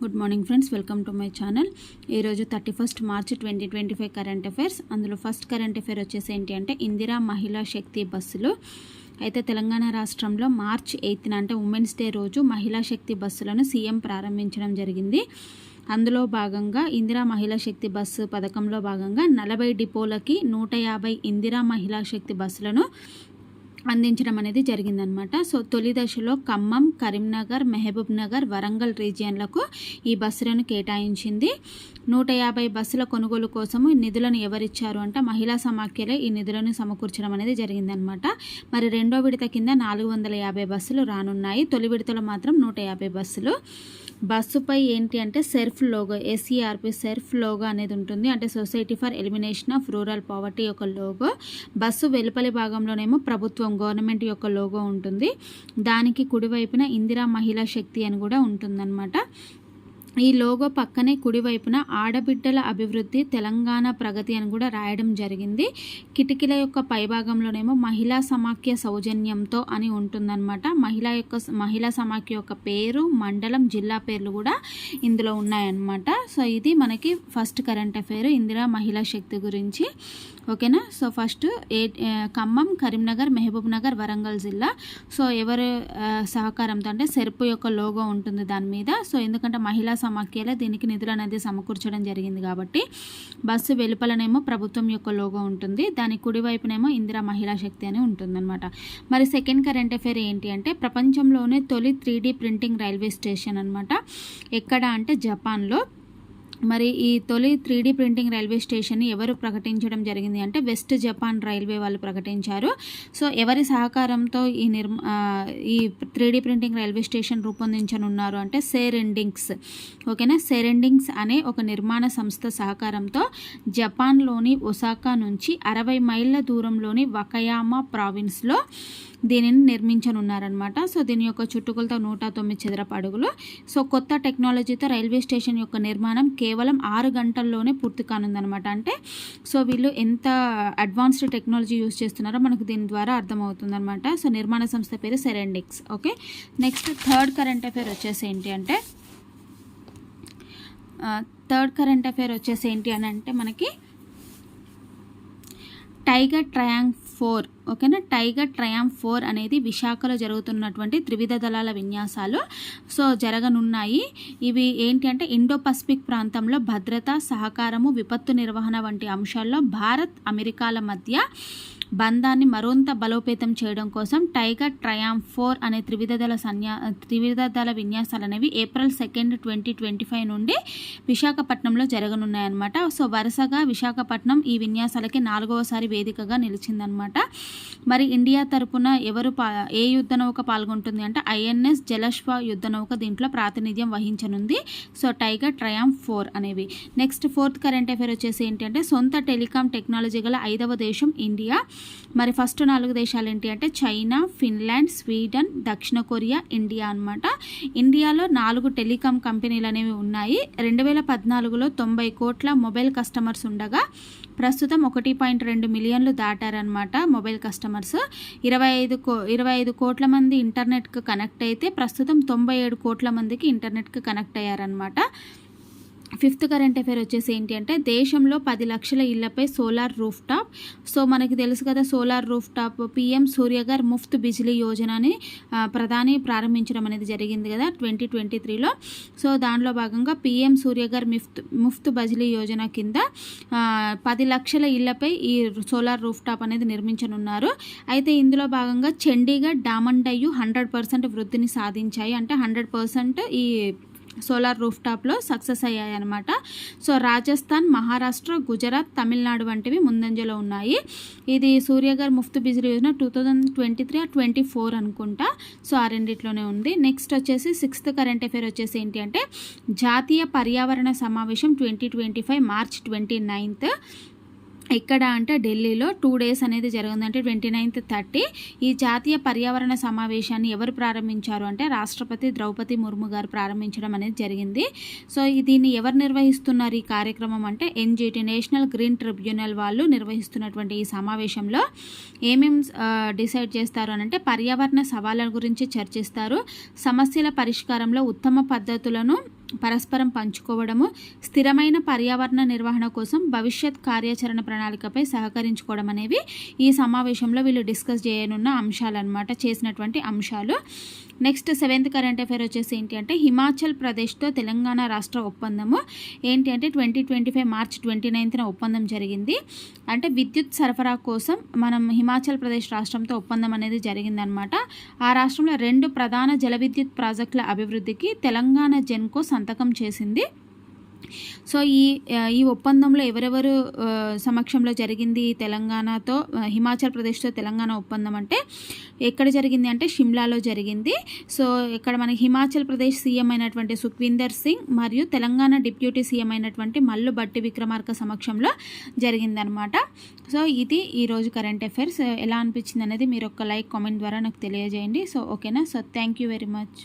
Good morning friends welcome to my channel ఈరోజు thirty first March twenty twenty five current affairs అందులో first current affair వచ్చేసి ఏంటి అంటే ఇందిరా మహిళా శక్తి బస్సులు అయితే తెలంగాణ రాష్ట్రంలో మార్చ్ ఎయిత్న అంటే ఉమెన్స్ డే రోజు మహిళా శక్తి బస్సులను సీఎం ప్రారంభించడం జరిగింది. అందులో భాగంగా ఇందిరా మహిళా శక్తి బస్సు పథకంలో భాగంగా నలభై డిపోలకి నూట యాభై ఇందిరా మహిళా శక్తి బస్సులను అందించడం అనేది జరిగిందనమాట. సో తొలి దశలో ఖమ్మం కరీంనగర్ మహబూబ్ నగర్ వరంగల్ రీజియన్లకు ఈ బస్సులను కేటాయించింది. నూట యాభై బస్సుల కొనుగోలు కోసము నిధులను ఎవరిచ్చారు అంటే మహిళా సమాఖ్యలే ఈ నిధులను సమకూర్చడం అనేది జరిగిందనమాట. మరి రెండో విడత కింద నాలుగు వందల యాభై బస్సులు రానున్నాయి. తొలి విడతలో మాత్రం నూట యాభై బస్సులు. బస్సుపై ఏంటి అంటే SERP logo SERP SERP logo అనేది ఉంటుంది. అంటే society for elimination of rural poverty యొక్క లోగో. బస్సు వెలుపలి భాగంలోనేమో ప్రభుత్వం గవర్నమెంట్ యొక్క లోగో ఉంటుంది. దానికి కుడివైపున ఇందిరా మహిళా శక్తి అని కూడా ఉంటుందన్నమాట. ఈ లోగో పక్కనే కుడివైపున ఆడబిడ్డల అభివృద్ధి తెలంగాణ ప్రగతి అని కూడా రాయడం జరిగింది. కిటికీల యొక్క పైభాగంలోనేమో మహిళా సమాఖ్య సౌజన్యంతో అని ఉంటుందన్నమాట. మహిళా యొక్క మహిళా సమాఖ్య యొక్క పేరు మండలం జిల్లా పేర్లు కూడా ఇందులో ఉన్నాయన్నమాట. సో ఇది మనకి ఫస్ట్ కరెంట్ అఫైర్ ఇందిరా మహిళా శక్తి గురించి. ఓకేనా? So first A Khammam Karimnagar Mahabubnagar Warangal జిల్లా. సో ఎవరు సహకారంతో అంటే సెరుపు యొక్క లోగో ఉంటుంది దాని మీద. సో ఎందుకంటే మహిళా సమాఖ్యలే దీనికి నిధులు అనేది సమకూర్చడం జరిగింది కాబట్టి బస్సు వెలుపలనేమో ప్రభుత్వం యొక్క లోగో ఉంటుంది. దాని కుడివైపునేమో ఇందిరా మహిళా శక్తి అని ఉంటుందన్నమాట. మరి సెకండ్ కరెంట్ అఫేర్ ఏంటి అంటే ప్రపంచంలోనే తొలి త్రీ ప్రింటింగ్ రైల్వే స్టేషన్ అనమాట ఎక్కడ అంటే జపాన్లో మరి ఈ తొలి త్రీడీ ప్రింటింగ్ రైల్వే స్టేషన్ని ఎవరు ప్రకటించడం జరిగింది అంటే వెస్ట్ జపాన్ రైల్వే వాళ్ళు ప్రకటించారు. సో ఎవరి సహకారంతో ఈ నిర్మ ఈ త్రీడీ ప్రింటింగ్ రైల్వే స్టేషన్ రూపొందించనున్నారు అంటే సేరెండింగ్స్ ఓకేనా? సేరెండింగ్స్ అనే ఒక నిర్మాణ సంస్థ సహకారంతో జపాన్లోని ఒసాకా నుంచి అరవై మైళ్ళ దూరంలోని వకయామా ప్రావిన్స్లో దీనిని నిర్మించనున్నారనమాట సో దీని యొక్క చుట్టుకొలత నూట తొమ్మిది చదరపు అడుగులు. సో కొత్త టెక్నాలజీతో రైల్వే స్టేషన్ యొక్క నిర్మాణం కే కేవలం ఆరు గంటల్లోనే పూర్తి కానుందనమాట అంటే సో వీళ్ళు ఎంత అడ్వాన్స్డ్ టెక్నాలజీ యూస్ చేస్తున్నారో మనకు దీని ద్వారా అర్థమవుతుందనమాట సో నిర్మాణ సంస్థ పేరు Serendix. Okay? Next third current affair వచ్చేసి ఏంటి అంటే థర్డ్ కరెంట్ అఫేర్ వచ్చేసి ఏంటి అని అంటే మనకి టైగర్ ట్రయాంగ్ ఫోర్ ఓకేనా? టైగర్ ట్రయాంప్ ఫోర్ అనేది విశాఖలో జరుగుతున్నటువంటి త్రివిధ దళాల విన్యాసాలు. సో జరగనున్నాయి. ఇవి ఏంటి అంటే ఇండో పసిఫిక్ ప్రాంతంలో భద్రత సహకారము విపత్తు నిర్వహణ వంటి అంశాల్లో భారత్ అమెరికాల మధ్య బంధాన్ని మరింత బలోపేతం చేయడం కోసం టైగర్ ట్రయామ్ ఫోర్ అనే త్రివిధ దళ సన్యా త్రివిధ దళ విన్యాసాలు అనేవి April second twenty twenty five నుండి విశాఖపట్నంలో జరగనున్నాయన్నమాట. సో వరుసగా విశాఖపట్నం ఈ విన్యాసాలకి నాలుగవసారి వేదికగా నిలిచిందనమాట మరి ఇండియా తరపున ఎవరు పా ఏ యుద్ధ నౌక పాల్గొంటుంది అంటే ఐఎన్ఎస్ జలశ్వ యుద్ధ నౌక దీంట్లో ప్రాతినిధ్యం వహించనుంది. సో టైగర్ ట్రయామ్ ఫోర్ అనేవి. నెక్స్ట్ ఫోర్త్ కరెంట్ అఫేర్ వచ్చేసి ఏంటంటే సొంత టెలికాం టెక్నాలజీ గల ఐదవ దేశం ఇండియా. మరి ఫస్ట్ నాలుగు దేశాలు ఏంటి అంటే చైనా ఫిన్లాండ్ స్వీడన్ దక్షిణ కొరియా ఇండియా అనమాట ఇండియాలో నాలుగు టెలికాం కంపెనీలు అనేవి ఉన్నాయి. రెండు వేల పద్నాలుగులో తొంభై కోట్ల మొబైల్ కస్టమర్స్ ఉండగా ప్రస్తుతం ఒకటి పాయింట్ రెండు మిలియన్లు దాటారనమాట మొబైల్ కస్టమర్స్. ఇరవై ఐదు కో ఇరవై ఐదు కోట్ల మంది ఇంటర్నెట్కి కనెక్ట్ అయితే ప్రస్తుతం తొంభై ఏడు కోట్ల మందికి ఇంటర్నెట్కి కనెక్ట్ అయ్యారనమాట ఫిఫ్త్ కరెంట్ అఫేర్ వచ్చేసి ఏంటి అంటే దేశంలో పది లక్షల ఇళ్ళపై సోలార్ రూఫ్ టాప్ సో మనకి తెలుసు కదా solar rooftop PM Suryaghar Muft Bijli యోజనని ప్రధాని ప్రారంభించడం అనేది జరిగింది కదా ట్వంటీ ట్వంటీ త్రీలో. సో దానిలో భాగంగా పిఎం సూర్యగర్ మిఫ్త్ ముఫ్త్ బజిలీ యోజన కింద పది లక్షల ఇళ్ళపై ఈ సోలార్ రూఫ్ టాప్ అనేది నిర్మించనున్నారు. అయితే ఇందులో భాగంగా చండీగఢ్ డామండయ్యు హండ్రెడ్ పర్సెంట్ వృద్ధిని సాధించాయి. అంటే హండ్రెడ్ పర్సెంట్ ఈ సోలార్ రూఫ్ టాప్లో సక్సెస్ అయ్యాయి అనమాట సో రాజస్థాన్ మహారాష్ట్ర గుజరాత్ తమిళనాడు వంటివి ముందంజలో ఉన్నాయి. ఇది Suryaghar Muft Bijli Yojana two thousand twenty three twenty four అనుకుంటా. సో ఆ రెండిట్లోనే ఉంది. నెక్స్ట్ వచ్చేసి సిక్స్త్ కరెంట్ అఫేర్ వచ్చేసి ఏంటి అంటే జాతీయ పర్యావరణ సమావేశం twenty twenty five March twenty ninth. ఎక్కడ అంటే ఢిల్లీలో టూ డేస్ అనేది జరిగింది అంటే ట్వంటీ నైన్త్ థర్టీ. ఈ జాతీయ పర్యావరణ సమావేశాన్ని ఎవరు ప్రారంభించారు అంటే రాష్ట్రపతి ద్రౌపది ముర్ము గారు ప్రారంభించడం అనేది జరిగింది. సో దీన్ని ఎవరు నిర్వహిస్తున్నారు ఈ కార్యక్రమం అంటే ఎన్జిటి నేషనల్ గ్రీన్ ట్రిబ్యునల్ వాళ్ళు నిర్వహిస్తున్నటువంటి ఈ సమావేశంలో. ఏమేం డిసైడ్ చేస్తారు అని అంటే పర్యావరణ సవాళ్ళ గురించి చర్చిస్తారు. సమస్యల పరిష్కారంలో ఉత్తమ పద్ధతులను పరస్పరం పంచుకోవడము స్థిరమైన పర్యావరణ నిర్వహణ కోసం భవిష్యత్ కార్యాచరణ ప్రణాళికపై సహకరించుకోవడం అనేవి ఈ సమావేశంలో వీళ్ళు డిస్కస్ చేయనున్న అంశాలు అనమాట చేసినటువంటి అంశాలు. నెక్స్ట్ సెవెంత్ కరెంట్ అఫేర్ వచ్చేసి ఏంటి అంటే హిమాచల్ ప్రదేశ్తో తెలంగాణ రాష్ట్ర ఒప్పందము. ఏంటి అంటే twenty twenty five March twenty నైన్త్న ఒప్పందం జరిగింది. అంటే విద్యుత్ సరఫరా కోసం మనం హిమాచల్ ప్రదేశ్ రాష్ట్రంతో ఒప్పందం అనేది జరిగిందనమాట. ఆ రాష్ట్రంలో రెండు ప్రధాన జల విద్యుత్ ప్రాజెక్టుల అభివృద్ధికి తెలంగాణ జెన్కో సంతకం చేసింది. సో ఈ ఈ ఒప్పందంలో ఎవరెవరు సమక్షంలో జరిగింది తెలంగాణతో హిమాచల్ ప్రదేశ్తో తెలంగాణ ఒప్పందం అంటే ఎక్కడ జరిగింది అంటే షిమ్లాలో జరిగింది. సో ఇక్కడ మనకి హిమాచల్ ప్రదేశ్ సీఎం అయినటువంటి సుఖ్వీందర్ సింగ్ మరియు తెలంగాణ డిప్యూటీ సీఎం అయినటువంటి మల్లు బట్టి విక్రమార్క సమక్షంలో జరిగిందనమాట సో ఇది ఈరోజు కరెంట్ అఫైర్స్. ఎలా అనిపించింది అనేది మీరు ఒక లైక్ కామెంట్ ద్వారా నాకు తెలియజేయండి. సో ఓకేనా? So thank you very much.